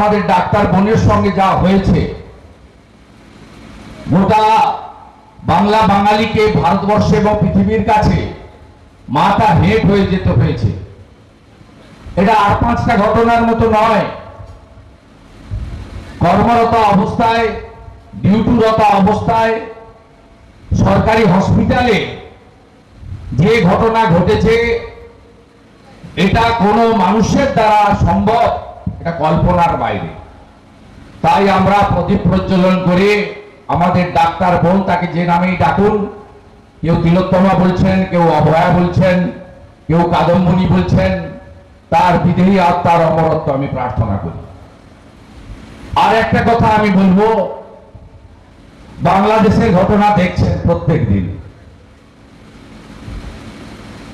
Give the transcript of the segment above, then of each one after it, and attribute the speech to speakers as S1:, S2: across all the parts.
S1: আমাদের ডাক্তার বোনের সঙ্গে যা হয়েছে, গোটা বাংলা বাঙালিকে ভারতবর্ষ এবং পৃথিবীর কাছে মাথা হেট হয়ে যেতে হয়েছে। এটা আর পাঁচটা ঘটনার মতো নয়। কর্মরত অবস্থায়, ডিউটিরত অবস্থায় সরকারি হসপিটালে যে ঘটনা ঘটেছে, এটা কোনো মানুষের দ্বারা সম্ভব এটা কল্পনার বাইরে। তাই আমরা প্রদীপ প্রজ্বলন করে। আমাদের ডাক্তার বোন তাকে যে নামেই ডাকুন, কেউ তিলোত্তমা বলছেন, কেউ অভয়া বলছেন, কেউ কাদম্বনী বলছেন, তার বিদেহী আত্মার অমরত্ব আমি প্রার্থনা করি। আর একটা কথা আমি বলব, বাংলাদেশের ঘটনা দেখছেন প্রত্যেক দিন।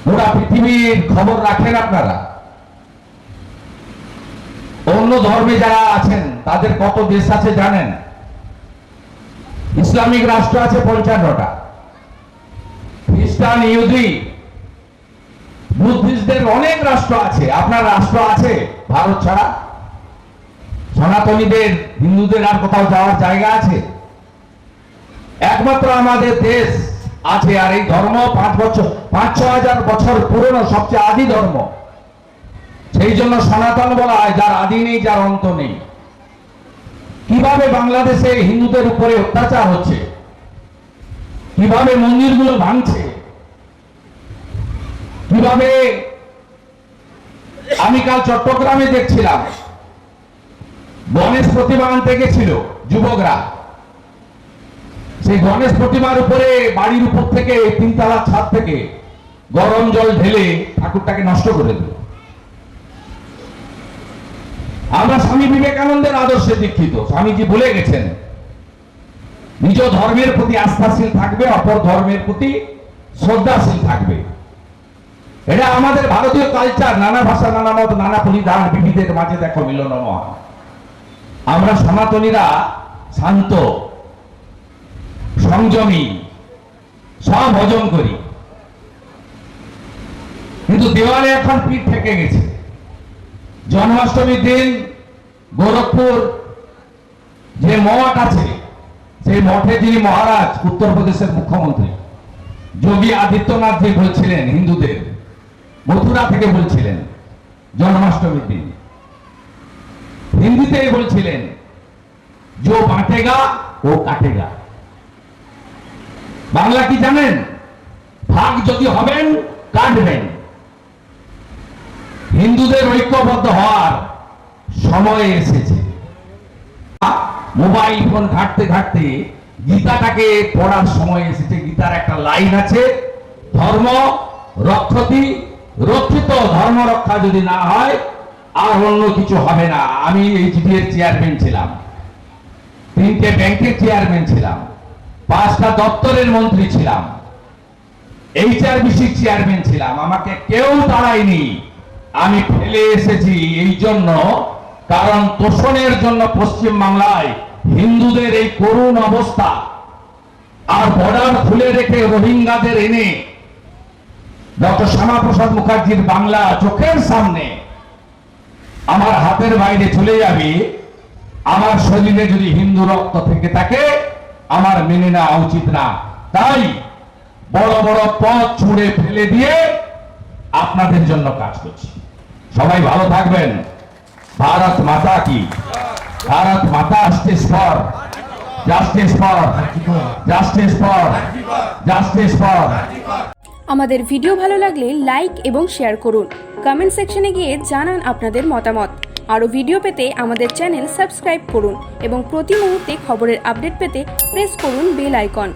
S1: গোটা পৃথিবীর খবর রাখেন আপনারা। অন্য ধর্মে যারা আছেন, তাদের কত দেশ আছে জানেন? ইসলামিক রাষ্ট্র আছে পঞ্চান্নটা। খ্রিস্টান, ইহুদি, বুদ্ধিস্টদের অনেক রাষ্ট্র আছে। আপনার রাষ্ট্র আছে ভারত ছাড়া? সনাতনীদের, হিন্দুদের আর কোথাও যাওয়ার জায়গা আছে? একমাত্র আমাদের দেশ আছে, আর এই ধর্ম পাঁচ বছর পাঁচ ছ হাজার বছর পুরনো, সবচেয়ে আদি ধর্ম। সেই জন্য সনাতন বলা হয়, যার আদি নেই, যার অন্ত নেই। কীভাবে বাংলাদেশে হিন্দুদের উপরে অত্যাচার হচ্ছে? কীভাবে মন্দিরগুলো ভাঙছে? কীভাবে আমি কাল চট্টগ্রামে দেখছিলাম, গণেশ প্রতিমা আনতে গেছিল যুবকরা। সেই গণেশ প্রতিমার উপরে, বাড়ির উপর থেকে তিনতলা ছাদ থেকে গরম জল ঢেলে ঠাকুরটাকে নষ্ট করে দিল। আমরা স্বামী বিবেকানন্দের আদর্শে দীক্ষিত। স্বামীজি বলে গেছেন। নিজ ধর্মের প্রতি আস্থাশীল থাকবে, অপর ধর্মের প্রতি শ্রদ্ধাশীল থাকবে। এটা আমাদের ভারতীয় কালচার নানা ভাষা, নানা মত, নানা পরিধান, বিবিধের মাঝে দেখো মিলন মহা আমরা সনাতনীরা শান্ত, সংযমী, সব হজম করি। কিন্তু দেওয়ালে এখন পিঠ থেকে গেছে। জন্মাষ্টমীর দিন গোরখপুর যে মঠ আছে, সেই মঠে যিনি মহারাজ, উত্তরপ্রদেশের মুখ্যমন্ত্রী, যোগী আদিত্যনাথ যে বলছিলেন, হিন্দুদের, মথুরা থেকে বলছিলেন, জন্মাষ্টমীর দিন। হিন্দিতে বলছিলেন যো বাঁটেগা, ও কাটেগা। বাংলা কি জানেন? ভাগ যদি হবেন, কাটবেন। হিন্দুদের ঐক্যবদ্ধ হওয়ার সময় এসেছে। মোবাইল ফোন ঘাটতে ঘাটতে গীতাটাকে পড়ার সময় এসেছে। গীতার একটা লাইন আছে, ধর্ম রক্ষতি, রক্ষিত ধর্ম রক্ষা যদি না হয়, আর অন্য কিছু হবে না। আমি এইচডি এর চেয়ারম্যান ছিলাম। তিনটে ব্যাংকের চেয়ারম্যান ছিলাম। পাঁচটা দপ্তরের মন্ত্রী ছিলাম। এইচআরবিসি চেয়ারম্যান ছিলাম। আমাকে কেউ তাড়ায়নি। আমি ফেলে এসেছি এই জন্য, কারণ তোষণের জন্য পশ্চিম বাংলায় হিন্দুদের এই করুণ অবস্থা। আর বর্ডার খুলে রেখে রোহিঙ্গাদের এনে ডক্টর শ্যামাপ্রসাদ মুখার্জির বাংলা চোখের সামনে আমার হাতের বাইরে চলে যাবে, আমার শরীরে যদি হিন্দু রক্ত থেকে থাকে, আমার মেনে নেওয়া উচিত না। তাই বড় বড় পথ ছুঁড়ে ফেলে দিয়ে আপনাদের জন্য কাজ করছি। সবাই ভালো থাকবেন। ভারত মাতা কি? Bharat Mata justice for justice for justice for justice for
S2: আমাদের ভিডিও ভালো লাগলে লাইক এবং শেয়ার করুন। কমেন্ট সেকশনে গিয়ে জানান আপনাদের মতামত। আরও ভিডিও পেতে আমাদের চ্যানেল সাবস্ক্রাইব করুন এবং প্রতি মুহূর্তে খবরের আপডেট পেতে প্রেস করুন বেল আইকন